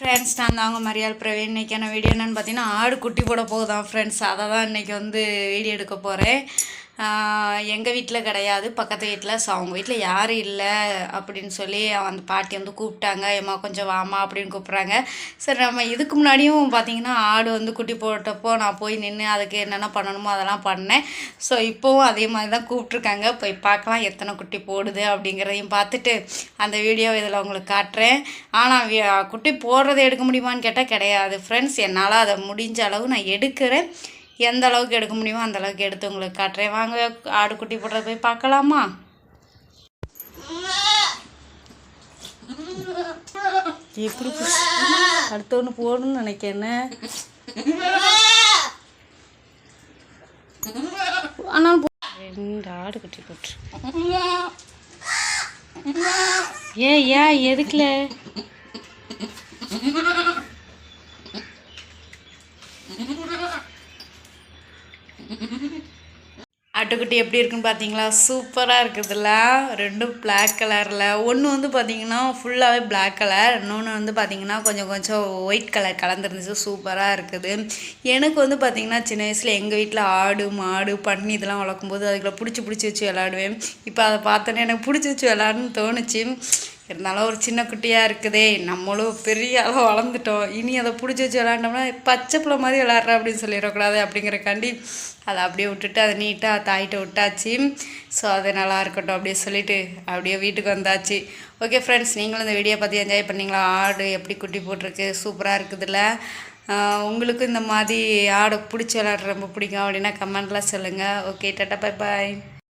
Friends நான் தாங்க மரியாள் பிரவீன். இன்றைக்கான வீடியோ என்னென்னு பார்த்தீங்கன்னா ஆடு குட்டி போட போகுதான் ஃப்ரெண்ட்ஸ் அதை தான் இன்றைக்கி வந்து வீடியோ எடுக்க போகிறேன் எங்கள் வீட்டில் கிடையாது பக்கத்து வீட்டில் ஸோ அவங்க வீட்டில் யாரும் இல்லை அப்படின்னு சொல்லி அந்த பாட்டி வந்து கூப்பிட்டாங்க. ஏமா கொஞ்சம் வாமா அப்படின்னு கூப்பிட்றாங்க. சரி நம்ம இதுக்கு முன்னாடியும் பார்த்தீங்கன்னா ஆடு வந்து குட்டி போட்டப்போ நான் போய் நின்று அதுக்கு என்னென்ன பண்ணணுமோ அதெல்லாம் பண்ணேன். ஸோ இப்போவும் அதே மாதிரி தான் கூப்பிட்ருக்காங்க போய் பார்க்கலாம் எத்தனை குட்டி போடுது அப்படிங்கிறதையும் பார்த்துட்டு அந்த வீடியோ இதில் உங்களுக்கு காட்டுறேன். ஆனால் குட்டி போடுறதை எடுக்க முடியுமான்னு கேட்டால் கிடையாது. ஃப்ரெண்ட்ஸ் என்னால் அதை முடிஞ்ச அளவு நான் எடுக்கிறேன். எந்த அளவுக்கு எடுக்க முடியுமோ அந்த அளவுக்கு எடுத்து உங்களுக்கு காட்டுறேன். வாங்க ஆடு குட்டி போடுறத போய் பார்க்கலாமா? எப்படி அடுத்த ஒன்று போடணும்னு நினைக்கிறேன். ஆனால் ரெண்டு ஆடு குட்டி போட்டு ஏன் ஏன் எதுக்குல? ஆட்டுக்குட்டி எப்படி இருக்குன்னு பார்த்தீங்களா சூப்பராக இருக்குதுல்ல. ரெண்டும் பிளாக் கலரில் ஒன்று வந்து பார்த்தீங்கன்னா ஃபுல்லாகவே பிளாக் கலர் இன்னொன்று வந்து பார்த்தீங்கன்னா கொஞ்சம் கொஞ்சம் ஒயிட் கலர் கலந்துருந்துச்சு. சூப்பராக இருக்குது. எனக்கு வந்து பார்த்தீங்கன்னா சின்ன வயசில் எங்கள் வீட்டில் ஆடு மாடு பண்ணி இதெல்லாம் வளர்க்கும்போது அதுக்குள்ள பிடிச்சி பிடிச்சி வச்சு விளாடுவேன் இப்போ அதை பார்த்தோன்னே எனக்கு பிடிச்சி வச்சு விளாடுன்னு தோணுச்சு. இருந்தாலும் ஒரு சின்ன குட்டியாக இருக்குதே நம்மளும் பெரிய அளவு வளர்ந்துட்டோம். இனி அதை பிடிச்சி வச்சு விளாண்டோம்னா பச்சை பிள்ளை மாதிரி விளாட்ற அப்படின்னு சொல்லிடக்கூடாது அப்படிங்கிறக்காண்டி அதை அப்படியே விட்டுட்டு அதை நீட்டாக தாயிட்ட விட்டாச்சு. ஸோ அது நல்லா இருக்கட்டும் அப்படியே சொல்லிவிட்டு அப்படியே வீட்டுக்கு வந்தாச்சு. ஓகே ஃப்ரெண்ட்ஸ் நீங்களும் இந்த வீடியோ பார்த்து என்ஜாய் பண்ணிங்களா? ஆடு எப்படி குட்டி போட்டிருக்கு? சூப்பராக இருக்குதுல்ல. உங்களுக்கும் இந்த மாதிரி ஆடை பிடிச்சி விளாட்ற ரொம்ப பிடிக்கும் அப்படின்னா கமெண்ட்லாம் சொல்லுங்கள் ஓகே டாட்டா பாய் பாய்